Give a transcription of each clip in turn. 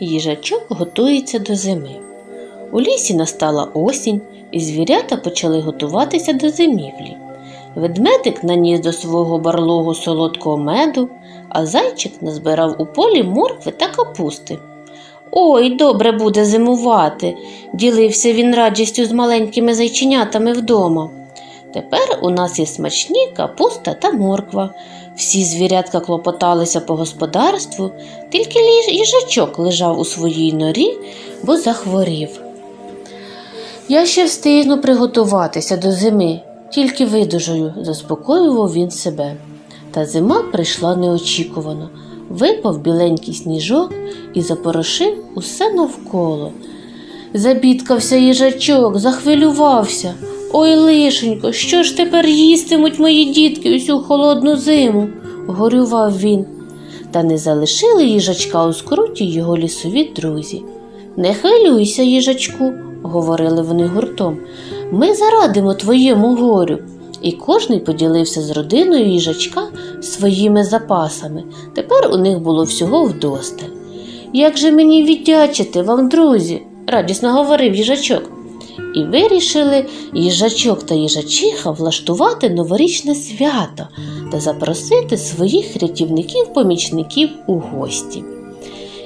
їжачок готується до зими. У лісі настала осінь, і звірята почали готуватися до зимівлі. Ведмедик наніс до свого барлогу солодкого меду, а зайчик назбирав у полі моркви та капусти. Ой, добре буде зимувати, ділився він радістю з маленькими зайченятами вдома. Тепер у нас є смачні капуста та морква. Всі звірятка клопоталися по господарству, тільки їжачок лежав у своїй норі, бо захворів. Я ще встигну приготуватися до зими, тільки видужую, заспокоював він себе. Та зима прийшла неочікувано. Випав біленький сніжок і запорошив усе навколо. Забідкався їжачок, захвилювався. Ой, лишенько, що ж тепер їстимуть мої дітки усю холодну зиму? горював він. Та не залишили їжачка у скруті його лісові друзі. Не хвилюйся, їжачку, говорили вони гуртом. Ми зарадимо твоєму горю. І кожний поділився з родиною їжачка своїми запасами. Тепер у них було всього вдосталь. Як же мені віддячити вам, друзі? радісно говорив їжачок. І вирішили їжачок та їжачиха влаштувати новорічне свято та запросити своїх рятівників-помічників у гості.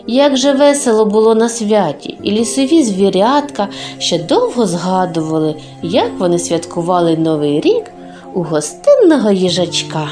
Як же весело було на святі, і лісові звірятка ще довго згадували, як вони святкували Новий рік у гостинного їжачка.